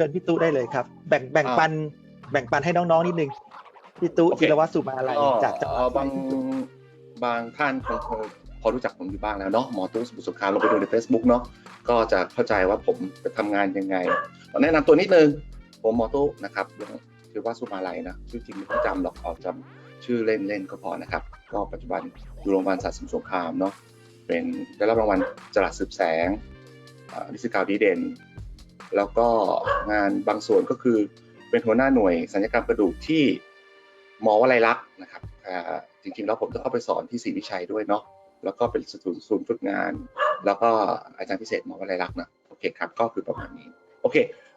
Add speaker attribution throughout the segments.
Speaker 1: ชิญพี่ตู้ได้เลยครับ แบ่งแบ่ง
Speaker 2: อ่า
Speaker 1: ปัน แบ่งปันให้น้องๆนิดนึงพี่ตู้
Speaker 2: โอเค
Speaker 1: จิรวัตรสุมาลัย
Speaker 2: ก็
Speaker 1: จากจังหวัด
Speaker 2: เอ่อบางบางท่านคงคงพอรู้จักผมอยู่บ้างแล้วเนาะหมอตู้สมุทรสงครามเราไปดูใน Facebook เนาะก็จะเข้าใจว่าผมไปทำงานยังไงแนะนำตัวนิดนึงผมหมอตู้นะครับชื่อว่าสุมาลัยนะชื่อจริงไม่ต้องจำหรอกเอาจำชื่อเล่นๆก็พอนะครับ ก็ปัจจุบันอยู่โรงพยาบาลสัตว์สมุทรสงครามเนาะเป็นได้รับรางวัลจรัสสืบแสงอ่านิสิตกาวดีเด่น แล้วก็งานบางส่วนก็คือเป็นหัวหน้าหน่วยสัญญกรรมกระดูกที่มอวลัยลักษณ์นะครับอ่าจริงๆแล้วผมต้องเข้าไปสอนที่ศรีวิชัยด้วยเนาะแล้วก็เป็นศูนย์ศูนย์ฝึกงาน แล้วก็อาจารย์พิเศษมอวลัยลักษณ์นะโอเคครับก็คือประมาณนี้โอเค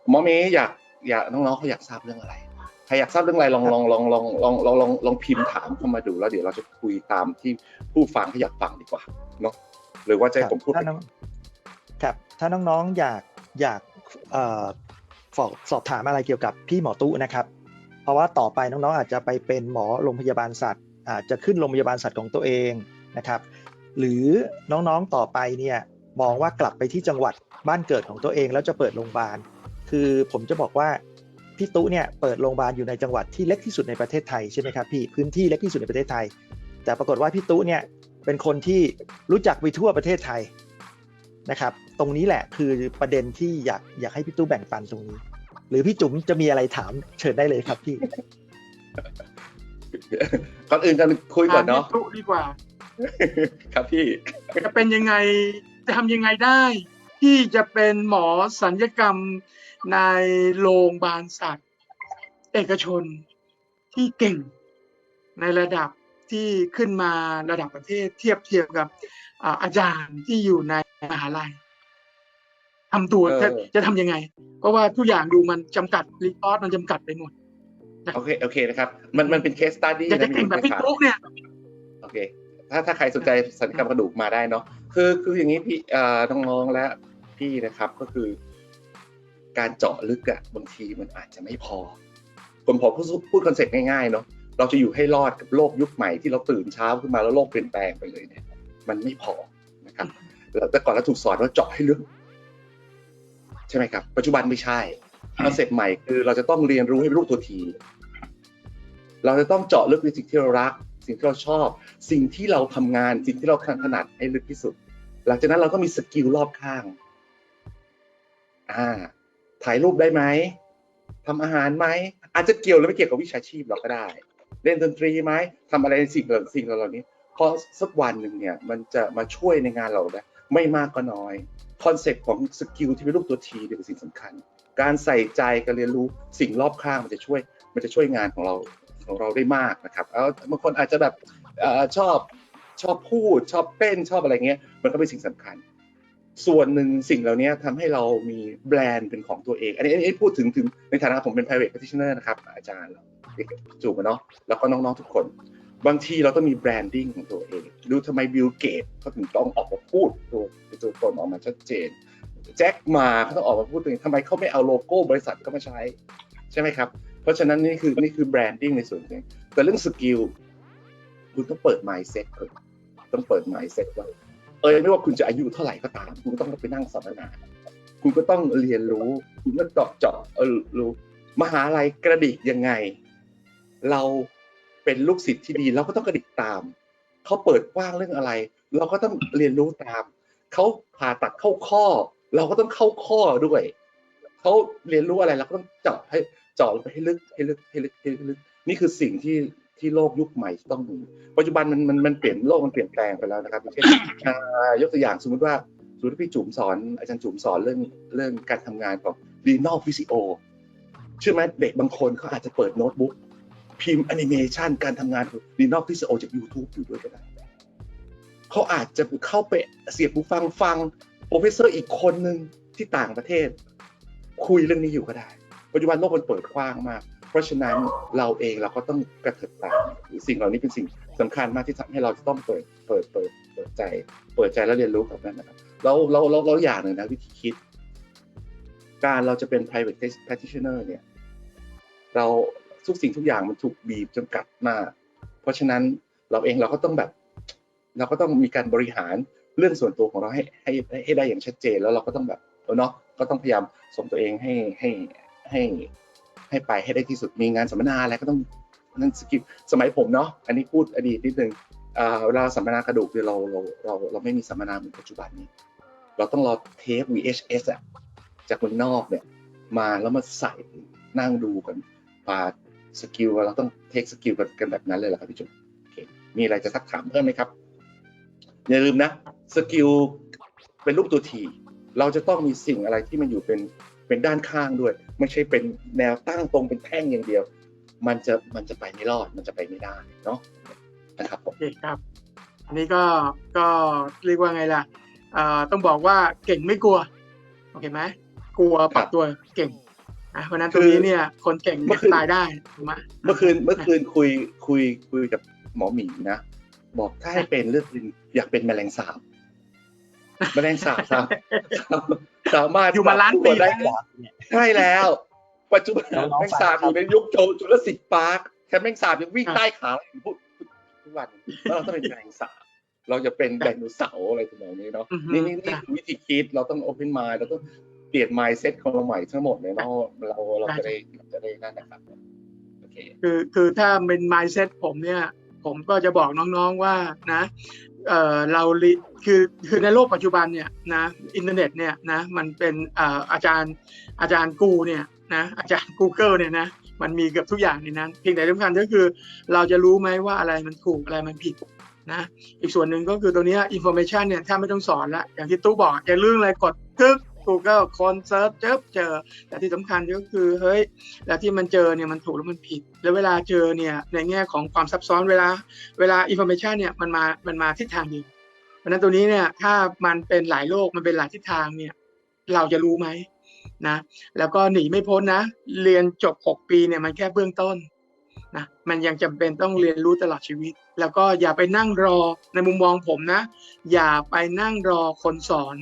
Speaker 2: หมอเมย์อยากอยากน้องๆเขาอยากทราบเรื่องอะไรใครอยากทราบเรื่องอะไรลองลองลองลองลองลองลองลองพิมพ์ถามเข้ามาดูแล้วเดี๋ยวเราจะคุยตามที่ผู้ฟังเขาอยากฟังดีกว่าเนาะหรือว่าจะให้ผมพูด
Speaker 1: ถ้าน้องครับถ้าน้องๆอยากอยาก สอบสอบถามอะไรเกี่ยวกับพี่หมอตู้นะครับ เพราะว่าต่อไปน้องๆอาจจะไปเป็นหมอโรงพยาบาลสัตว์ อาจจะขึ้นโรงพยาบาลสัตว์ของตัวเองนะครับ หรือน้องๆต่อไปเนี่ยมองว่ากลับไปที่จังหวัดบ้านเกิดของตัวเองแล้วจะเปิดโรงพยาบาล คือผมจะบอกว่าพี่ตู้เนี่ยเปิดโรงพยาบาลอยู่ในจังหวัดที่เล็กที่สุดในประเทศไทยใช่ไหมครับพี่พื้นที่เล็กที่สุดในประเทศไทย แต่ปรากฏว่าพี่ตู้เนี่ยเป็นคนที่รู้จักไปทั่วประเทศไทย นะครับ ตรงนี้แหละคือประเด็นที่อยากอยากให้พี่ตู้แบ่งปันตรงนี้ หรือพี่จุ๋มจะมีอะไรถามเชิญได้เลยครับพี่
Speaker 2: ก่อนอื่นกันคุยก่อนเนาะ
Speaker 3: ถมพี่ตุ๊ดีกว่า
Speaker 2: ครับพี่
Speaker 3: จะเป็นยังไงจะทำยังไงได้ ที่จะเป็นหมอสัญญกรรมในโรงพยาบาลสัตว์ เอกชนที่เก่งในระดับที่ขึ้นมาระดับประเทศเทียบเทียมกับอ่าอาจารย์ที่อยู่ใน มหาลัยทำตัว
Speaker 2: เออ
Speaker 3: จะจะทำยังไง เพราะว่าทุกอย่างดูมันจำกัดรีพอร์ตมันจำกัดไปหมด
Speaker 2: โอเคโอเคนะครับ มันมันเป็นเคสตัดดี้
Speaker 3: อยากจะเก่งแบบพี่ตุ๊กเนี่ย
Speaker 2: โอเค ถ้าถ้าใครสนใจสัญญกรรมกระดูกมาได้เนาะคือคืออย่างนี้พี่เอ่อน้องๆและพี่นะครับก็คือ การเจาะลึกอะบางทีมันอาจจะไม่พอ ผมขอพูดพูดคอนเซ็ปต์ง่ายๆเนาะเราจะอยู่ให้รอดกับโลกยุคใหม่ที่เราตื่นเช้าขึ้นมาแล้วโลกเปลี่ยนแปลงไปเลยเนี่ย มันไม่พอนะครับ แล้วแต่ก่อนเราถูกสอนว่าเจาะให้ลึกใช่ไหมครับ ปัจจุบันไม่ใช่คอนเซ็ปต์ใหม่คือเราจะต้องเรียนรู้ให้รู้ตัวที เราจะต้องเจาะลึกในสิ่งที่เรารัก สิ่งที่เราชอบ สิ่งที่เราทำงาน สิ่งที่เราถนัดให้ลึกที่สุด หลังจากนั้นเราก็มีสกิลรอบข้าง อ่า ถ่ายรูปได้ไหมทำอาหารไหมอาจจะเกี่ยวหรือไม่เกี่ยวกับวิชาชีพเราก็ได้ เล่นดนตรีไหมทำอะไรสิ่งเหล่าสิ่งเหล่านี้เพราะสักวันหนึ่งเนี่ย มันจะมาช่วยในงานเราได้ ไม่มากก็น้อยคอนเซ็ปต์ของสกิลที่เป็นรูปตัวทีเป็นสิ่งสำคัญ การใส่ใจการเรียนรู้สิ่งรอบข้างมันจะช่วยมันจะช่วยงานของเราของเราได้มากนะครับเอาบางคนอาจจะแบบอชอบชอบพูดชอบเต้นชอบอะไรเงี้ย มันก็เป็นสิ่งสำคัญ ส่วนหนึ่งสิ่งเหล่านี้ทำให้เรามีแบรนด์เป็นของตัวเอง อันนี้อันนี้พูดถึงถึงในฐานะผมเป็น private practitioner นะครับ อาจารย์เราจูบเนาะแล้วก็น้องๆทุกคน บางทีเราต้องมีแบรนดิ้งของตัวเอง ดูทำไมบิลเกตเขาถึงต้องออกมาพูดตัวเป็นตัวตนออกมาชัดเจน แจ็คมาเขาต้องออกมาพูดตัวเองทำไมเขาไม่เอาโลโก้บริษัทเข้ามาใช้ ใช่ไหมครับ เพราะฉะนั้นนี่คือนี่คือแบรนดิ้งในส่วนนี้แต่เรื่องสกิลคุณต้องเปิด mindset ก่อนต้องเปิด mindset ว่าเออไม่ว่าคุณจะอายุเท่าไหร่ก็ตาม คุณต้องไปนั่งสัมมนา คุณก็ต้องเรียนรู้ คุณก็เจาะเจาะเออรู้มหาลัยกระดิกยังไง เรา เป็นลูกศิษย์ที่ดีเราก็ต้องกระดิกตามเขาเปิดกว้างเรื่องอะไร เราก็ต้องเรียนรู้ตามเขาผ่าตัดเข้าข้อ เราก็ต้องเข้าข้อด้วยเขาเรียนรู้อะไรเราก็ต้องเจาะให้เจาะไปให้ลึกให้ลึกให้ลึกให้ลึกนี่คือสิ่งที่ที่โลกยุคใหม่ต้องมีปัจจุบันมันมันมันเปลี่ยนโลกมันเปลี่ยนแปลงไปแล้วนะครับอย่างเช่นยกตัวอย่างสมมติว่าสมมติพี่จุ๋มสอนอาจารย์จุ๋มสอนเรื่องเรื่องการทำงานของ renal physio เชื่อไหมเด็กบางคนเขาอาจจะเปิดโน้ตบุ๊ก พิมพ์แอนิเมชันการทำงานของ renal physio จาก YouTube อยู่ด้วยก็ได้เขาอาจจะเข้าไปเสียบหูฟังฟังโปรเฟสเซอร์อีกคนหนึ่งที่ต่างประเทศ คุยเรื่องนี้อยู่ก็ได้ ปัจจุบันโลกมันเปิดกว้างมาก เพราะฉะนั้นเราเองเราก็ต้องกระเถิบตามสิ่งเหล่านี้เป็นสิ่งสำคัญมากที่ทำให้เราจะต้องเปิดเปิดเปิดเปิดใจ เปิดใจแล้วเรียนรู้กับนั่นนะครับแล้วเราเราเราอย่างหนึ่งนะวิธีคิด การเราจะเป็น private practitioner เนี่ย เรา ทุกสิ่งทุกอย่างมันถูกบีบจำกัดมาก เพราะฉะนั้นเราเองเราก็ต้องแบบ เราก็ต้องมีการบริหารเรื่องส่วนตัวของเราให้ให้ให้ได้อย่างชัดเจน แล้วเราก็ต้องแบบเออเนาะก็ต้องพยายามส่งตัวเองให้ให้ให้ให้ไปให้ได้ที่สุดมีงานสัมมนาอะไรก็ต้องนั่นสกิลสมัยผมเนาะอันนี้พูดอดีตนิดนึงอ่าเวลาสัมมนากระดูกเนี่ยเราเราเราเราไม่มีสัมมนาเหมือนปัจจุบันนี้ เราต้องรอเทป VHS อะจากเมืองนอกเนี่ยมาแล้วมาใส่นั่งดูกันปา สกิลเราต้องเทคสกิลกันแบบนั้นเลยเหรอครับพี่จุ๊บมีอะไรจะทักถามเพิ่มไหมครับ อย่าลืมนะสกิลเป็นรูปตัวทีเราจะต้องมีสิ่งอะไรที่มันอยู่เป็นเป็นด้านข้างด้วย ไม่ใช่เป็นแนวตั้งตรงเป็นแท่งอย่างเดียว มันจะมันจะไปไม่รอดมันจะไปไม่ได้เนาะนะครับผม
Speaker 3: โอเคครับ อันนี้ก็ก็เรียกว่าไงล่ะอ่อต้องบอกว่าเก่งไม่กลัวโอเคไหมกลัวปรับตัวเก่ง อะเพราะฉะนั้นตรงนี้เนี่ย คนเก่งเนี่ยตายได้ถูกไหม
Speaker 2: เมื่อคืนเมื่อคืนคุยคุยคุยกับหมอหมีนะ บอกถ้าให้เป็นเลือกเป็นอยากเป็นแมลงสาบแมลงสาบสามสามารถ
Speaker 3: อยู่มาล้านปี
Speaker 2: ได้
Speaker 3: แล้ว
Speaker 2: ใช่แล้ว ปัจจุบัน
Speaker 1: น้องๆ
Speaker 2: แมลงสาบ
Speaker 1: ฟั
Speaker 2: อง
Speaker 1: ครับ
Speaker 2: ยู่ในยุคโจจุลศิษย์ปาร์คแค่แมลงสาบยังวิ่งใต้ขาเราอยู่ทุกวันแล้วเราต้องเป็นแมลงสาบเราจะเป็นไดโนเสาร์อะไรทำนองนี้เนาะ
Speaker 3: อือฮึ
Speaker 2: นี่นี่นี่
Speaker 3: จ้ะ
Speaker 2: คือวิธีคิดเราต้องโอเพนมายเราต้อง เปลี่ยน mindset ของเราใหม่ทั้งหมดเลยเนาะเราเราจะได้เราจะได้นั่นนะครับโอเค
Speaker 3: คือคือถ้าเป็น mindset ผมเนี่ย ผมก็จะบอกน้องๆว่านะเออเราลิคือคือในโลกปัจจุบันเนี่ยนะอินเทอร์เน็ตเนี่ยนะมันเป็นเอ่ออาจารย์อาจารย์กูเนี่ยนะอาจารย์ Google เนี่ยนะมันมีเกือบทุกอย่างในนั้นเพียงแต่สำคัญก็คือ เราจะรู้ไหมว่าอะไรมันถูกอะไรมันผิดนะอีกส่วนหนึ่งก็คือตัวเนี้ย information เนี่ยถ้าไม่ต้องสอนละอย่างที่ตู้บอกจะเรื่องอะไรกดกึก Google คนเซิร์ชเจอเจอ แต่ที่สำคัญก็คือเฮ้ยแล้วที่มันเจอเนี่ยมันถูกแล้วมันผิด แล้วเวลาเจอเนี่ยในแง่ของความซับซ้อนเวลา เวลาอินโฟเมชันเนี่ยมันมามันมาทิศทางเดียวเพราะนั้นตัวนี้เนี่ยถ้ามันเป็นหลายโลกมันเป็นหลายทิศทางเนี่ยเราจะรู้ไหมนะแล้วก็หนีไม่พ้นนะ เรียนจบ 6 ปีเนี่ยมันแค่เบื้องต้นนะมันยังจำเป็นต้องเรียนรู้ตลอดชีวิต แล้วก็อย่าไปนั่งรอในมุมมองผมนะ อย่าไปนั่งรอคนสอน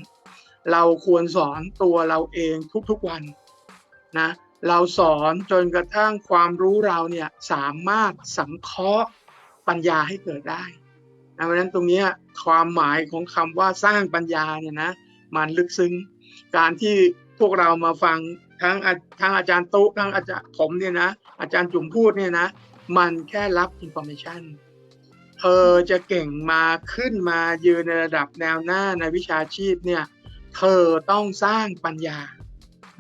Speaker 3: เราควรสอนตัวเราเองทุกๆวันนะเราสอนจนกระทั่งความรู้เราเนี่ยสามารถสังเคราะห์ปัญญาให้เกิดได้นะเพราะฉะนั้นตรงนี้ความหมายของคำว่าสร้างปัญญาเนี่ยนะมันลึกซึ้งการที่พวกเรามาฟังทั้งทั้งอาจารย์ตุ๊ทั้งอาจารย์ผมเนี่ยนะอาจารย์จุ๋มพูดเนี่ยนะมันแค่รับอินโฟเมชันเธอจะเก่งมาขึ้นมายืนในระดับแนวหน้าในวิชาชีพเนี่ย เธอต้องสร้างปัญญา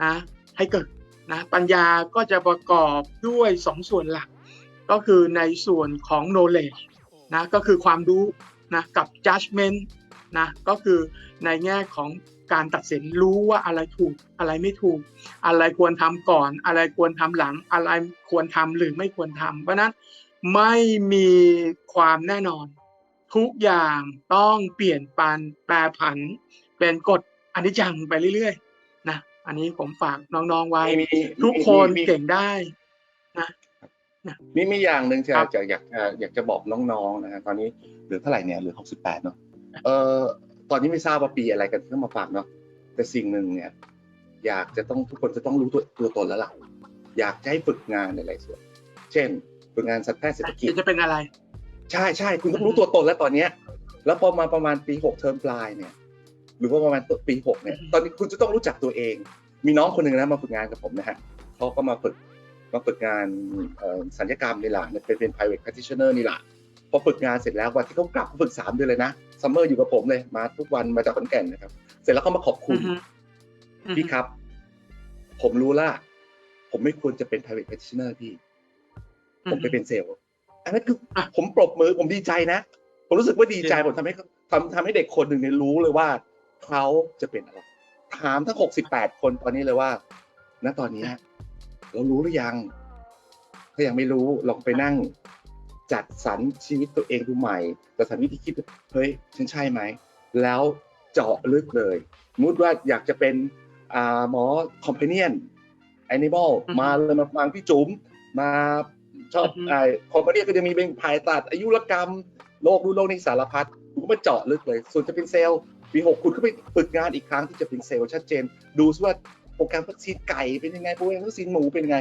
Speaker 3: นะให้เกิดนะปัญญาก็จะประกอบด้วยสองส่วนหลัก ก็คือในส่วนของ knowledge นะก็คือความรู้นะกับ judgment นะก็คือในแง่ของการตัดสินรู้ว่าอะไรถูกอะไรไม่ถูก อะไรควรทำก่อน อะไรควรทำหลัง อะไรควรทำหรือไม่ควรทำเพราะฉะนั้นไม่มีความแน่นอน ทุกอย่างต้องเปลี่ยนปันแปรผัน เป็นกฎ อนิจจังไปเรื่อยๆนะอันนี้ผมฝากน้องๆไว้
Speaker 2: มีมี
Speaker 3: ทุกคน
Speaker 2: มีมี
Speaker 3: เก่งได้
Speaker 2: มีมีอย่างหนึ่งจะ
Speaker 3: ครับ
Speaker 2: จะอยากจะอยากจะบอกน้องๆนะฮะตอนนี้เหลือเท่าไหร่เนี่ยเหลือหกสิบแปดเนาะเออตอนนี้ไม่ทราบว่าปีอะไรกันที่มาฝากเนาะแต่สิ่งหนึ่งเนี่ย อยากจะต้องทุกคนจะต้องรู้ตัวตัวตนแล้วล่ะอยากจะให้ฝึกงานในหลายส่วน เช่น ฝึกงานสัตวแพทย์เศรษฐกิจ
Speaker 3: จะเป็นอะไร
Speaker 2: ใช่ใช่คุณต้องรู้ตัวตนแล้วตอนเนี้ย แล้วพอมาประมาณปีหกเทอมปลายเนี่ย หรือว่าประมาณต้นปีหกเนี่ย
Speaker 3: อือฮึ
Speaker 2: ตอนนี้คุณจะต้องรู้จักตัวเอง มีน้องคนหนึ่งนะมาฝึกงานกับผมนะฮะเขาก็มาฝึกมาฝึกงานเอ่อสัญญกรรมนี่แหละเป็นเป็น private practitioner นี่แหละพอฝึกงานเสร็จแล้ววันที่เขากลับเขาฝึกสามเดือนเลยนะซัมเมอร์อยู่กับผมเลยมาทุกวันมาจากขอนแก่นนะครับ เสร็จแล้วเขามาขอบคุณ
Speaker 3: อือฮึอือฮึ
Speaker 2: พี่ครับ ผมรู้ละผมไม่ควรจะเป็น private practitioner พี่ผมไปเป็นเซลล์อันนั้นคืออะผมปรบมือผมดีใจนะ ผมรู้สึกว่าดีใจ
Speaker 3: จริง
Speaker 2: ผมทำให้ทำทำให้เด็กคนหนึ่งเนี่ยรู้เลยว่า เขาจะเป็นอะไร ถามทั้งหกสิบแปดคนตอนนี้เลยว่า ณ ตอนเนี้ยเรารู้หรือยัง ถ้ายังไม่รู้ ลองไปนั่ง จัดสรรชีวิตตัวเองดูใหม่ จัดสรรวิธีคิด เฮ้ย ฉันใช่ไหม แล้วเจาะลึกเลยสมมุติว่าอยากจะเป็นอ่าหมอคอมเพเนียนแอนิมอล
Speaker 3: อือฮึ
Speaker 2: มาเลยมาฟังพี่จุ๋ม มาชอบ
Speaker 3: อือฮึ
Speaker 2: ไอ้คอมเพเนียนก็จะมีเป็นผ่าตัดอายุรกรรม โรครู้โรคนี้สารพัดคุณก็มาเจาะลึกเลย ส่วนจะเป็นเซลล์ ปีหกคุณก็ไปฝึกงานอีกครั้งที่จะเป็นเซลล์ชัดเจน ดูซิว่าโปรแกรมวัคซีนไก่เป็นยังไงโปรแกรมวัคซีนหมูเป็นยังไง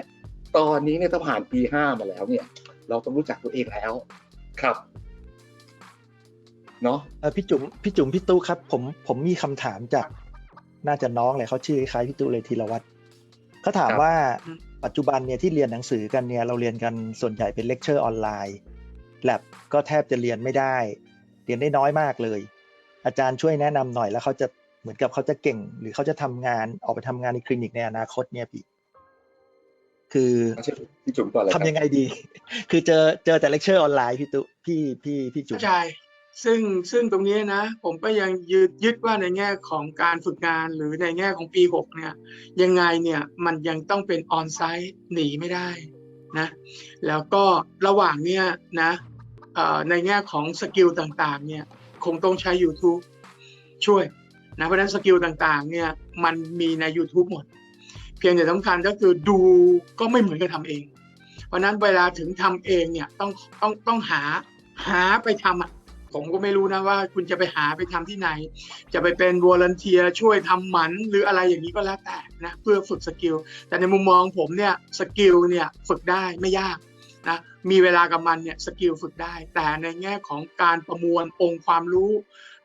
Speaker 2: ตอนนี้เนี่ยถ้าผ่านปีห้ามาแล้วเนี่ย เราต้องรู้จักตัวเองแล้วครับเนาะ
Speaker 1: เอ่อพี่จุ๋มพี่จุ๋มพี่ตู้ครับ ผมผมมีคำถามจากน่าจะน้องเลยเขาชื่อคล้ายพี่ตู้เลยธีรวัตรเขาถาม
Speaker 2: ครับ
Speaker 1: ว่า
Speaker 3: อืม
Speaker 1: ปัจจุบันเนี่ยที่เรียนหนังสือกันเนี่ยเราเรียนกันส่วนใหญ่เป็นเลคเชอร์ออนไลน์แลบก็แทบจะเรียนไม่ได้ เรียนได้น้อยมากเลย อาจารย์ช่วยแนะนำหน่อยแล้วเขาจะเหมือนกับเขาจะเก่ง หรือเขาจะทำงานออกไปทำงานในคลินิกในอนาคตเนี่ยพี่คือ
Speaker 2: ไม่ใช่พี่จุ๋มก่อนเลยค
Speaker 1: ทำ
Speaker 2: รับ
Speaker 1: ยังไงดี คือเจอเจอแต่เลคเชอร์ออนไลน์พี่ตุพี่พี่พี่จุ๋ม
Speaker 3: เข้าใจซึ่งซึ่งตรงนี้นะ ผมก็ยังยึดยึดว่าในแง่ของการฝึกงานหรือในแง่ของปีหกเนี่ย ยังไงเนี่ยมันยังต้องเป็นออนไซต์หนีไม่ได้นะ แล้วก็ระหว่างเนี้ยนะเอ่อในแง่ของสกิลต่างๆเนี่ย คงต้องใช้ YouTube ช่วยนะเพราะฉะนั้นสกิลต่างๆเนี่ยมันมีใน YouTube หมด เพียงแต่สำคัญก็คือดูก็ไม่เหมือนกับทำเอง เพราะนั้นเวลาถึงทำเองเนี่ยต้องต้องต้องหาหาไปทำอะผมก็ไม่รู้นะว่าคุณจะไปหาไปทำที่ไหน จะไปเป็นวอลเนเทียช่วยทำหมันหรืออะไรอย่างนี้ก็แล้วแต่นะเพื่อฝึกสกิลแต่ในมุมมองผมเนี่ยสกิลเนี่ยฝึกได้ไม่ยาก นะมีเวลากับมันเนี่ยสกิลฝึกได้ แต่ในแง่ของการประมวลองค์ความรู้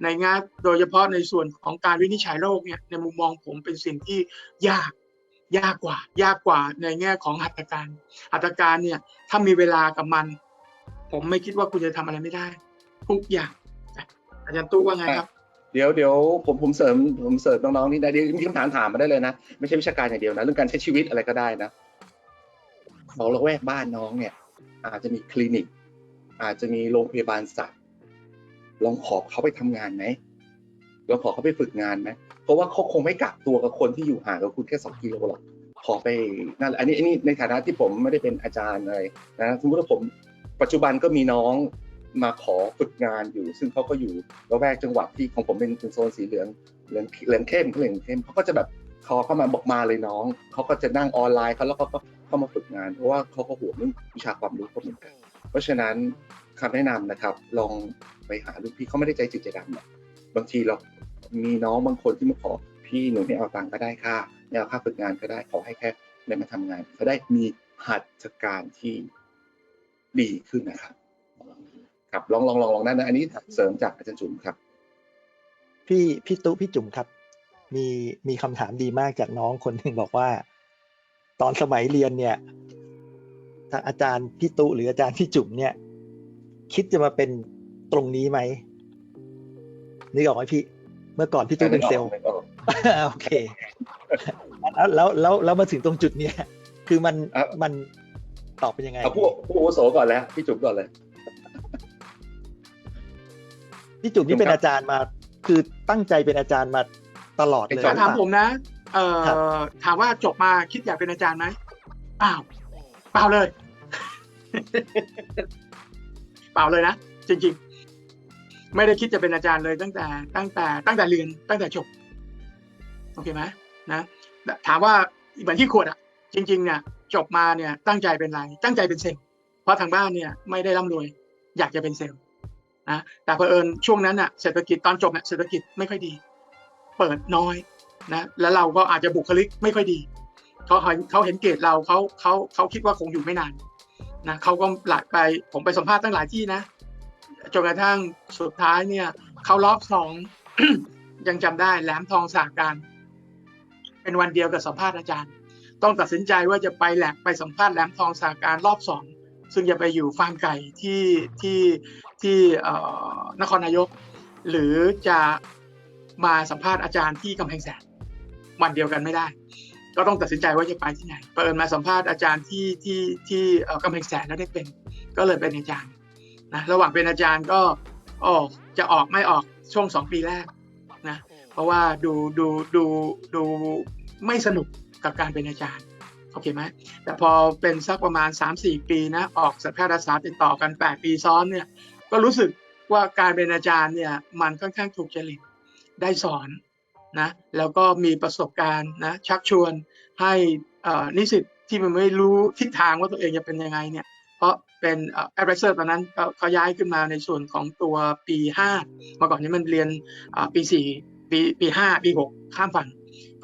Speaker 3: ในแง่โดยเฉพาะในส่วนของการวินิจฉัยโรคเนี่ยในมุมมองผมเป็นสิ่งที่ยากยากกว่า ยากกว่าในแง่ของหัตถการหัตถการเนี่ยถ้ามีเวลากับมัน ผมไม่คิดว่าคุณจะทำอะไรไม่ได้ ทุกอย่างอาจารย์ตู้ว่าไงครับ
Speaker 2: เดี๋ยวเดี๋ยวผมผมเสริมผมเสริมน้องๆนี่ได้เดี๋ยวมีคำถามถามมาได้เลยนะ ไม่ใช่วิชาการอย่างเดียวนะ เรื่องการใช้ชีวิตอะไรก็ได้นะของละแวกบ้านน้องเนี่ย อาจจะมีคลินิก อาจจะมีโรงพยาบาลสัตว์ ลองขอเขาไปทำงานไหมลองขอเขาไปฝึกงานไหมเพราะว่าเขาคงไม่กักตัวกับคนที่อยู่ห่างกับคุณแค่สองกิโลหรอกขอไปนั่นแหละอันนี้อันนี้ในฐานะที่ผมไม่ได้เป็นอาจารย์อะไรนะสมมติว่าผมปัจจุบันก็มีน้องมาขอฝึกงานอยู่ ซึ่งเขาก็อยู่ละแวกจังหวัดที่ของผมเป็นเป็นโซนสีเหลืองเหลืองเหลืองเข้มเขาเหลืองเข้มเขาก็จะแบบ เข้ามาบอกมาเลยน้องเขาก็จะนั่งออนไลน์เขาแล้วเขาก็เข้ามาฝึกงาน เพราะว่าเขาก็ห่วงเรื่องวิชาความรู้เขาเหมือนกัน เพราะฉะนั้นคำแนะนำนะครับ ลองไปหารุ่นพี่เขาไม่ได้ใจจิตใจดำหรอกบางทีเรามีน้องบางคนที่มาขอพี่หนูไม่เอาตังค์ก็ได้ค่าไม่เอาค่าฝึกงานก็ได้ขอให้แค่ได้มาทำงานก็ได้มีหัตถการที่ดีขึ้นนะครับครับลองลองลองลองนั่นนะอันนี้เสริมจากอาจารย์จุ๋มครับ
Speaker 1: พี่พี่ตุพี่จุ๋มครับ มีมีคำถามดีมากจากน้องคนหนึ่งบอกว่า ตอนสมัยเรียนเนี่ยทางอาจารย์พี่ตุหรืออาจารย์พี่จุ๋มเนี่ย คิดจะมาเป็นตรงนี้ไหมนึกออกไหมพี่ เมื่อก่อนพี่ตุเป็นเซลล์โอเค แล้วแล้วแล้วแล้วมาถึงตรงจุดเนี้ยคือมัน
Speaker 2: อะ
Speaker 1: มันตอบเป็นยังไง
Speaker 2: เอาผู้ผู้อาวุโสก่อนแล้วพี่จุ๋มก่อนเลย
Speaker 1: พี่จุ๋มนี่เป็น
Speaker 2: ครับ
Speaker 1: อาจารย์มา คือตั้งใจเป็นอาจารย์มา ตลอดเลย
Speaker 3: ถ้าถามผมนะ เอ่
Speaker 1: ครับ
Speaker 3: อถามว่าจบมาคิดอยากเป็นอาจารย์ไหมเปล่าเปล่าเลยเปล่าเลยนะจริง ๆ ไม่ได้คิดจะเป็นอาจารย์เลยตั้งแต่ ตั้งแต่ ตั้งแต่เรียนตั้งแต่จบโอเคไหมนะถามว่าเหมือนที่ขวดอะ จริง ๆ เนี่ยจบมาเนี่ยตั้งใจเป็นอะไรตั้งใจเป็นเซลล์เพราะทางบ้านเนี่ยไม่ได้ร่ำรวย อยากจะเป็นเซลล์นะแต่เผอิญช่วงนั้นอะเศรษฐกิจตอนจบเนี่ยเศรษฐกิจไม่ค่อยดี เปิดน้อยนะแล้วเราก็อาจจะบุคลิกไม่ค่อยดีเขาเห็นเขาเห็นเกรดเราเขาเขาเขาคิดว่าคงอยู่ไม่นานนะเขาก็หลายไปผมไปสัมภาษณ์ตั้งหลายที่นะจนกระทั่งสุดท้ายเนี่ยเขารอบสองยังจำได้แหลมทองสากการ เป็นวันเดียวกับสัมภาษณ์อาจารย์ ต้องตัดสินใจว่าจะไปแหลกไปสัมภาษณ์แหลมทองสาการรอบสองซึ่งจะไปอยู่ฟาร์มไก่ที่ที่ที่เอ่อนครนายก หรือจะ มาสัมภาษณ์อาจารย์ที่กำแพงแสนวันเดียวกันไม่ได้ ก็ต้องตัดสินใจว่าจะไปที่ไหนเปิดมาสัมภาษณ์อาจารย์ที่ที่ที่กำแพงแสนแล้วได้เป็น ก็เลยเป็นอาจารย์นะระหว่างเป็นอาจารย์ก็ออกจะออกไม่ออกช่วงสองปีแรกนะเพราะว่าดูดูดูดูไม่สนุกกับการเป็นอาจารย์โอเคไหมแต่พอเป็นสักประมาณ 3-4 ปีนะออกสัพแพทยศาสตร์ติดต่อกัน 8 ปีซ้อนเนี่ยก็รู้สึกว่าการเป็นอาจารย์เนี่ยมันค่อนข้างถูกจริต ได้สอนนะแล้วก็มีประสบการณ์นะชักชวนให้นิสิตที่มันไม่รู้ทิศทางว่าตัวเองจะเป็นยังไงเนี่ยเพราะเป็นเอ่อ advisor ตอนนั้นเขาย้ายขึ้นมาในส่วนของตัวปี5เมื่อก่อนนี้มันเรียนปี4ปีปี5ปี 6 ข้ามฝั่ง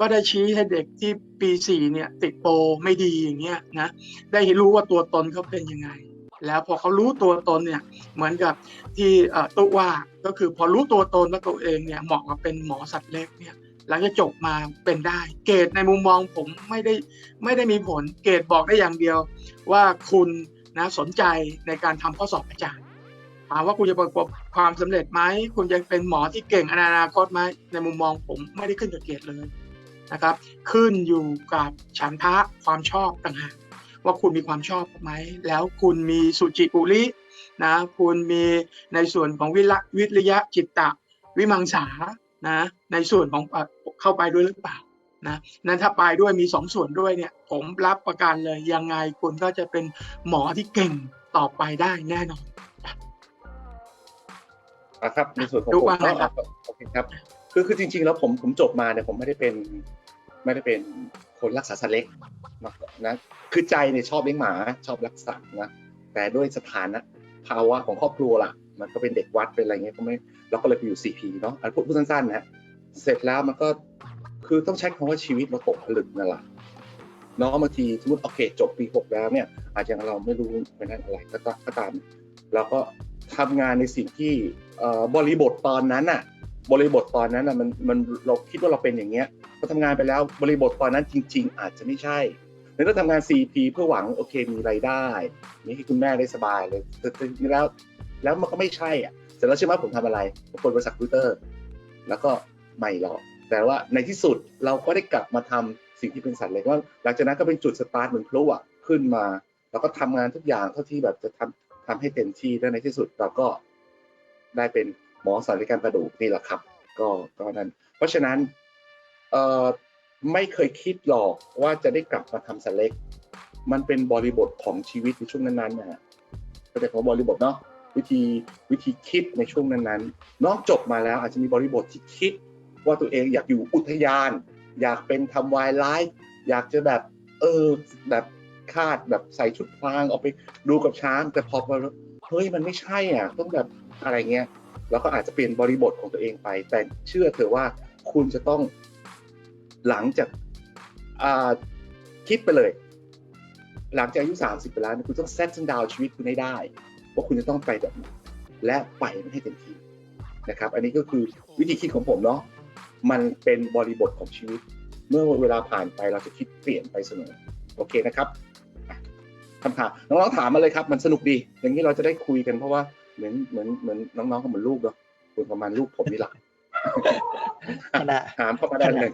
Speaker 3: ก็ได้ชี้ให้เด็กที่ปี4เนี่ยติดโปรไม่ดีอย่างเงี้ยนะได้รู้ว่าตัวตนเขาเป็นยังไง แล้วพอเขารู้ตัวตนเนี่ยเหมือนกับที่ตุ๊ว่าก็คือพอรู้ตัวตนว่าตัวเองเนี่ยเหมาะกับเป็นหมอสัตว์เล็กเนี่ยหลังจากจบมาเป็นได้ เกรดในมุมมองผมไม่ได้ไม่ได้มีผล เกรดบอกได้อย่างเดียว ว่าคุณนะสนใจในการทำข้อสอบอาจารย์ถามว่าคุณจะประสบความสำเร็จไหมคุณจะเป็นหมอที่เก่งในอนาคตไหมในมุมมองผมไม่ได้ขึ้นกับเกรดเลยนะครับ ขึ้นอยู่กับฉันทะความชอบต่างหาก ว่าคุณมีความชอบไหม แล้วคุณมีสุจิปุรินะคุณมีในส่วนของวิละวิริยะจิตตะวิมังสานะในส่วนของเอ่อเข้าไปด้วยหรือเปล่านะนั้นถ้าไปด้วยมีสองส่วนด้วยเนี่ยผมรับประกันเลยยังไงคุณก็จะเป็นหมอที่เก่งต่อไปได้แน่นอน
Speaker 2: อะครับในส่วนของ
Speaker 3: ดู
Speaker 2: ผม
Speaker 3: ว่าไง
Speaker 2: ก็
Speaker 3: ครับ
Speaker 2: โอเคครับคือคือจริง ๆ แล้วผมผมจบมาเนี่ยผมไม่ได้เป็นไม่ได้เป็นคนรักษาสัตว์เล็กมาก่อนนะ คือใจเนี่ยชอบเลี้ยงหมาชอบรักษานะแต่ด้วยสถานะภาวะของครอบครัวล่ะ มันก็เป็นเด็กวัดเป็นอะไรเงี้ยก็ไม่เราก็เลยไปอยู่ CP เนาะอันพูดสั้นๆนะฮะเสร็จแล้วมันก็คือต้องใช้คำว่าชีวิตเราตกผลึกนั่นแหละเนาะบางทีสมมติโอเคจบปีหกแล้วเนี่ย อาจจะเราไม่รู้เป็นอะไรก็ตามเราก็ทำงานในสิ่งที่บริบทตอนนั้นน่ะบริบทตอนนั้นน่ะมันมันเราคิดว่าเราเป็นอย่างเงี้ยพอทำงานไปแล้วบริบทตอนนั้นจริง ๆ อาจจะไม่ใช่ หรือถ้าทำงาน CP เพื่อหวังโอเคมีรายได้นี่ให้คุณแม่ได้สบายเลยแต่แล้วแล้วมันก็ไม่ใช่อะเสร็จแล้วใช่ไหมผมทำอะไรผมเปิดบริษัทคอมพิวเตอร์แล้วก็ไม่หรอก แต่ว่าในที่สุดเราก็ได้กลับมาทำสิ่งที่เป็นสัตว์เล็กว่าหลังจากนั้นก็เป็นจุดสตาร์ทเหมือนพลุอะขึ้นมา แล้วก็ทำงานทุกอย่างเท่าที่แบบจะทำทำให้เต็มที่แล้วในที่สุดเราก็ได้เป็นหมอศัลยกรรมกระดูกนี่แหละครับ ก็ก็นั้น เพราะฉะนั้นเอ่อ ไม่เคยคิดหรอกว่าจะได้กลับมาทำสเล็ก มันเป็นบริบทของชีวิตในช่วงนั้นๆนะฮะก็จะของบริบทเนาะวิธีวิธีคิดในช่วงนั้นๆ นอกจบมาแล้วอาจจะมีบริบทที่คิด ว่าตัวเองอยากอยู่อุทยาน อยากเป็นทำวายไลฟ์อยากจะแบบเออแบบคาดแบบใส่ชุดพรางออกไปดูกับช้างแต่พอพอเฮ้ยมันไม่ใช่อะต้องแบบอะไรเงี้ยแล้วก็อาจจะเปลี่ยนบริบทของตัวเองไป แต่เชื่อเถอะว่าคุณจะต้อง หลังจากอ่าคิดไปเลย หลังจากอายุสามสิบไปแล้วเนี่ยคุณต้องเซตดาวชีวิตคุณให้ได้ ว่าคุณจะต้องไปแบบไหนและไปมันให้เต็มที่นะครับ อันนี้ก็คือวิธีคิดของผมเนาะมันเป็นบริบทของชีวิต เมื่อเวลาผ่านไปเราจะคิดเปลี่ยนไปเสมอโอเคนะครับอะคำถามน้องๆถามมาเลยครับ มันสนุกดี อย่างนี้เราจะได้คุยกันเพราะว่าเหมือนเหมือนเหมือนน้องๆก็เหมือนลูกเนาะคุณประมาณลูกผมนี่แหละ
Speaker 1: ขณะ
Speaker 2: ถามเข้ามาได้เลย